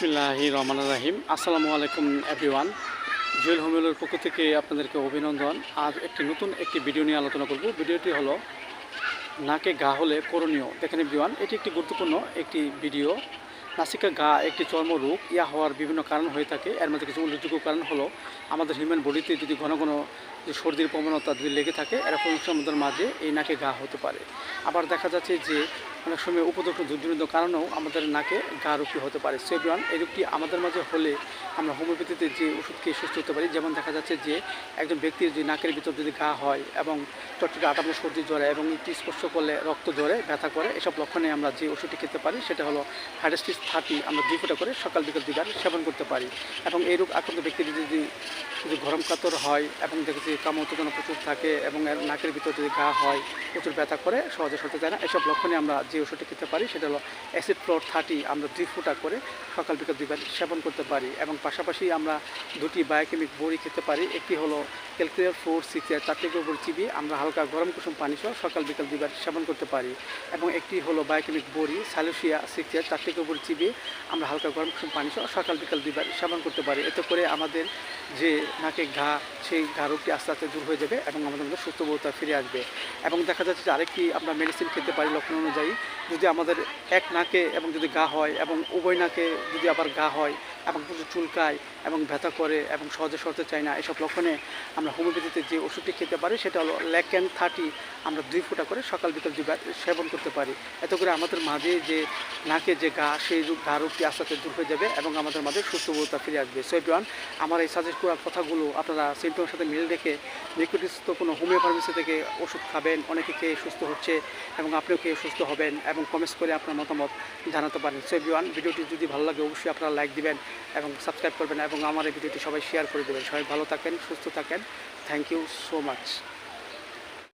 বিসমিল্লাহি রহমান রাহিম। আসসালামু আলাইকুম এভরিওয়ান জুয়েল হোমেলের পক্ষ থেকে আপনাদেরকে অভিনন্দন। আজ একটি নতুন একটি ভিডিও নিয়ে আলোচনা করব। ভিডিওটি হলো, নাকে গা হলে করণীয়। দেখেন এভরিওয়ান এটি একটি গুরুত্বপূর্ণ একটি ভিডিও। নাসিকা গা একটি চর্মরোগ ইয়া হওয়ার বিভিন্ন কারণ হয়ে থাকে। এর মধ্যে কিছু উল্লেখযোগ্য কারণ হলো, আমাদের হিউম্যান বডিতে যদি ঘন ঘন যে সর্দির প্রবণতা যদি লেগে থাকে, এরকম সমুদ্রের মাঝে এই নাকে গা হতে পারে। আবার দেখা যাচ্ছে যে অনেক সময় উপযুক্ত দুর্জনিত কারণেও আমাদের নাকে গা রোগটি হতে পারে। সেভিয়ান এই রোগটি আমাদের মাঝে হলে আমরা হোমিওপ্যাথিতে যে ওষুধ খেয়ে সুস্থ হতে পারি, যেমন দেখা যাচ্ছে যে একজন ব্যক্তির যে নাকের ভিতর যদি গা হয় এবং চটচটে আটানো সর্দি জ্বরে এবং একটি স্পর্শ করলে রক্ত জ্বরে ব্যথা করে, এসব লক্ষণে আমরা যে ওষুধটি খেতে পারি সেটা হলো হাইডাস্টিস থার্টি আমরা দুই ফোঁটা করে সকাল বিকাল দুইবার সেবন করতে পারি। এবং এই রোগ আক্রান্ত ব্যক্তি যদি যদি গরম কাতর হয় এবং দেখেছি কাম উত্তেজনা প্রচুর থাকে এবং নাকের ভিতর যদি ঘা হয়, প্রচুর ব্যথা করে, সহজে সরতে চায় না। এসব লক্ষণে আমরা যে ওষুধটি খেতে পারি সেটা হলো অ্যাসিড ফ্লোর থার্টি আমরা দুই ফুটা করে সকাল বিকাল দুইবার সেবন করতে পারি এবং পাশাপাশি আমরা দুটি বায়োকেমিক বড়ি খেতে পারি। একটি হলো ক্যালকুলিয়ার ফোর সিক্স চারটি গোবর চিবি আমরা হালকা গরম কুসুম পানি সহ সকাল বিকাল দুইবার সেবন করতে পারি এবং একটি হলো বায়োকেমিক বড়ি স্যালুসিয়া সিক্স চারটি গোবর চিবি আমরা হালকা গরম কুসুম পানি সহ সকাল বিকাল দুইবার সেবন করতে পারি। এতে করে আমাদের যে নাকে ঘা, সেই ঘা রোগটি আস্তে আস্তে দূর হয়ে যাবে এবং আমাদের মধ্যে সুস্থবোধতা ফিরে আসবে। এবং দেখা যাচ্ছে যে আরেকটি আমরা মেডিসিন খেতে পারি লক্ষণ অনুযায়ী, যদি আমাদের এক নাকে এবং যদি ঘা হয় এবং উভয় নাকে যদি আবার ঘা হয় এবং প্রচুর চুলকায় এবং ব্যথা করে এবং সহজে সরতে চায় না, এসব লক্ষণে আমরা হোমিওপ্যাথিতে যে ওষুধটি খেতে পারি সেটা হলো ল্যাকেন থার্টি আমরা দুই ফুটা করে সকাল বিকাল দুইবার সেবন করতে পারি। এত করে আমাদের মাঝে যে নাকে যে ঘা, সেই ঘা রোগটি আস্তে আস্তে দূর হয়ে যাবে এবং আমাদের মাঝে সুস্থবোধতা ফিরে আসবে। সো আমার এই সাজেস্ট করা কথাগুলো আপনারা সিমটমের সাথে মিল রেখে নিকটস্থ কোনো হোমিও ফার্মেসি থেকে ওষুধ খাবেন, অনেকে খেয়ে সুস্থ হচ্ছে এবং আপনিও খেয়ে সুস্থ হবেন এবং কমেন্টস করে আপনার মতামত জানাতে পারেন। সো এভরিওয়ান ভিডিওটি যদি ভালো লাগে অবশ্যই আপনারা লাইক দিবেন এবং সাবস্ক্রাইব করবেন এবং আমার এই ভিডিওটি সবাই শেয়ার করে দেবেন। সবাই ভালো থাকেন, সুস্থ থাকেন। Thank you so much